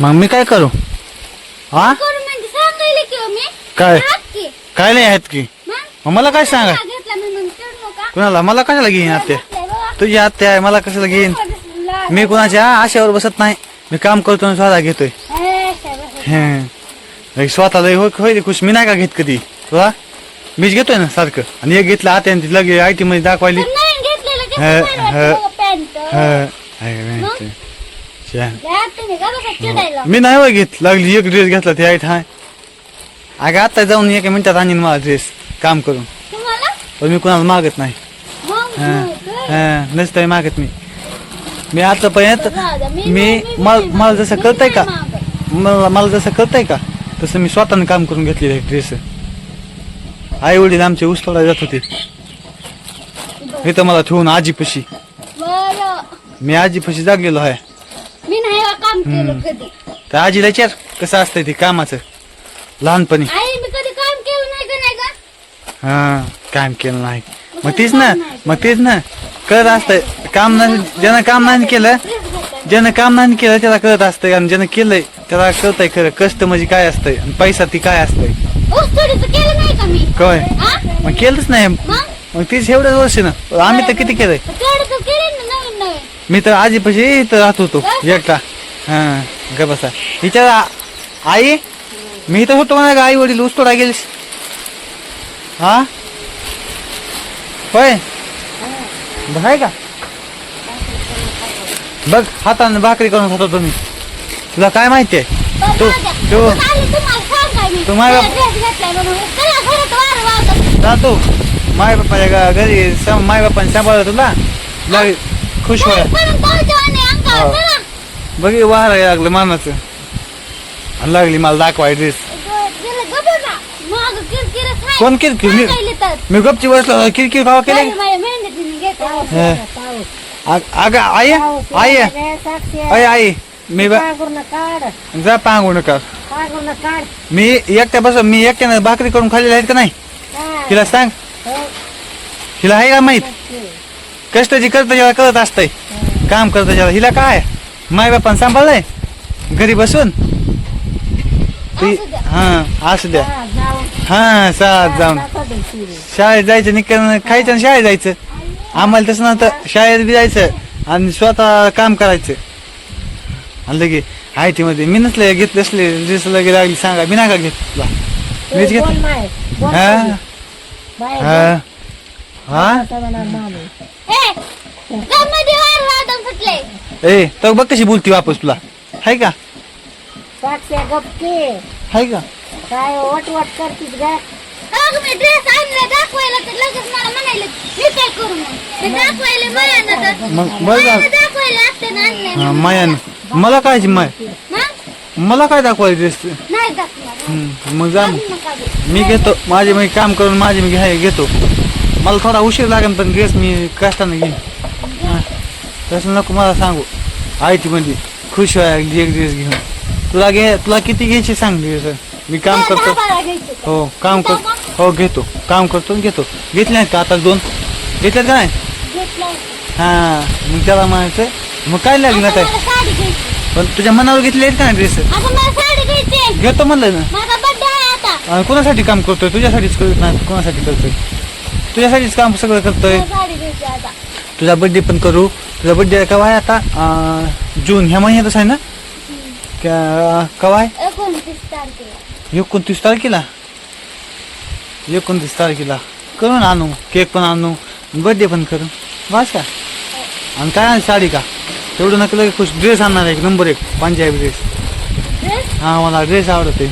मग मी काय करू? हा? म्हणजे हो काय? काय नाही आहेत की. मग? मला काय सांगा? कुणाला? मला कशाला घेईन आत्या. तुझी आत्या आहे मला कशाला घेईन? मी कुणाच्या आशेवर बसत नाही. मी काम करतो आणि स्वतः घेतोय. ए, शाबास. हे. स्वतः लय होय होय रे खुश. मी नाही का घेत कधी? तुला? मीच घेतोय ना सारखं. आणि एक घेतलं आत्या लगे आय टी मध्ये दाखवायली. मी नाही होय घेत लागली एक ड्रेस घेतला ते आईट हाय. अगं आता जाऊन एका मिनिटात आणीन मला ड्रेस काम करून. पण मी कुणाला मागत नाही. हा. हा, नसतंय मागत मी. मी आतापर्यंत. मी- मला. जसं कळतंय का. मला मला जसं कळतंय का? तसं मी स्वतःनं काम करून घेतलेलं आहे ड्रेस आई वडील आमचे ऊस तोडायला जात होते. इथं मला ठेवून आजीपाशी. मी आजीपाशी जागलेलो आहे. काम केलं कधी? तर आजीला विचार कसं असतंय ते कामाचं? लहानपणी. आई मी कधी काम केलं नाही का नाही का? हा काम केलं नाही. मग तेच ना मग तेच ना. कळत असतंय. काम नाही ज्यानं काम नाही केलं. ज्यानं काम नाही केलं त्याला कळत असतंय. आणि ज्यानं केलंय त्याला कळतंय खरं. कष्ट म्हणजे काय असतंय? आणि पैसा ती काय असतंय? ऊस तोडीचं केलं नाही का मी? काय? हा? मग केलंच नाही. मग? मग तीच एवढ्याच वर्ष ना आम्ही तर किती केलंय? तेवढं तर केलं ना नवीन नवीन. मी तर आजीपाशी इथं राहत होतो एकटा. हा ग बसा विचार आई मी तर होतो म्हणा आई वडील ऊस तोडा गेलीस हा होय आहे का बघ हाताने भाकरी करून खातो तुम्ही तुला काय माहिती आहे तू- तू- तुम्हाला तू जातो माय बापाच्या घरी माय बापाने सांभाळलं तुला खुश व्हायला पण पावतो आणि अंगावर. हो. चला. बघ वाहायला लागलं मानाचं. आणि लागली मला दाखवाय ड्रेस. कोण किरकिर? मी-. मी गपची बसलो किरकिर भावा केले. अग आई आई आई आई. मी ब- जा पांगू नका मी एकट्या बस मी एकट्यानं भाकरी करून खाल्लेल्या आहेत का नाही? हिला सांग. हिला आहे का माहीत? कष्टाची करता ज्याला कळत असतंय. काम करता ज्याला. हिला काय? माय बापान सांभाळलंय? घरी बसून. हा असू द्या हा सात जाऊन. शाळेत जायचं निकन खायचं आणि शाळेत जायचं. आम्हाला तसं नव्हतं. शाळेत बी जायचं आणि स्वतः काम करायचं. आणि लगे आय टी मध्ये मी नसले घेतले असले ड्रेस लगे लागली सांगा मी नाही का घेत तुला मीच घेत हा? हा? हा ए, गमध्ये वारं वाजत सुटले. ए तर बघ कशी बोलती वापस तुला. हाय का? गपके. हाय का? काय वट वट करतीस ग? अगं, मी ड्रेस आणला दाखवायला तर लगेच मला म्हणायले मी काय करू मग? ते दाखवायला मायानं तर. मग? बरं मायानं झालं. दाखवायला असते ना आणलंय. हा, मायानं. मला काय माय? मग? मला काय दाखवायचं ड्रेस नाही दाखवणार. मग जा मग. मी घेतो माझे मी काम करून माझे मी घ्याय घेतो. मला थोडा उशीर लागेल पण ड्रेस मी कष्टाने घेईन. तसं नको मला सांगू. आय टी मध्ये खुश व्हाय एक ड्रेस घेऊन. तुला घे तुला किती घ्यायची सांग ड्रेस मी काम करतो. हो काम करतो. हो घेतो. काम करतो घेतो. घेतले नाहीत का आता दोन? घेतल्यात का नाही? घेतलाय. हा मग त्याला म्हणायचं मग काय साडी घ्यायची. पण तुझ्या मनावर घेतले आहेत का नाही ड्रेस? घेतो म्हणलं ना. आहे कोणासाठी काम करतोय? तुझ्यासाठीच करत नाही कोणासाठी करतोय? तुझ्यासाठीच काम सगळं करतोय. तुझा बर्थडे पण करू. तुझा बर्थडे केव्हा आहे आता? अं, जून. ह्या महिन्यातच आहे ना? क्या- केव्हा आहे? एकोणतीस तारखेला. एकोणतीस तारखेला? एकोणतीस तारखेला. करून आणू. केक पण आणू. बर्थडे पण करू. बस का? आणि काय आण साडी का? तेवढं नका लगे खुश. ड्रेस आणणार आहे. एक नंबर एक. पंजाबी ड्रेस ड्रेस हा मला ड्रेस आवडते.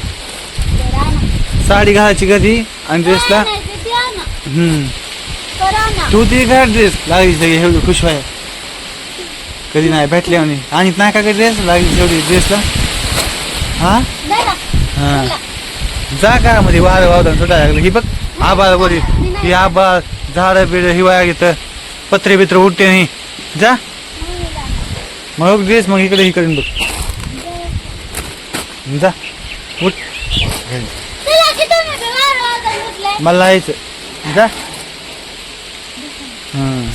साडी घालायची कधी? आणि ड्रेसला आणा. हम्म. तू ती घाल ड्रेस लागली सगळी एवढी खुश व्हाय. कधी नाही भेटले म्हणे. आणि नाही का ड्रेस लागली तेवढी ड्रेसला हा? नाही ना. हा. जा का मध्ये वारं वावदान सुटायला लागलं. ही बघ आबाळ वरी ही आबाळ झाडं बिड हिवाळा घेतं पत्रे बित्र उठते नाही. जा. मग ड्रेस मग इकडे इकडे बघ. जा. उठ. मला यायचं जा. हं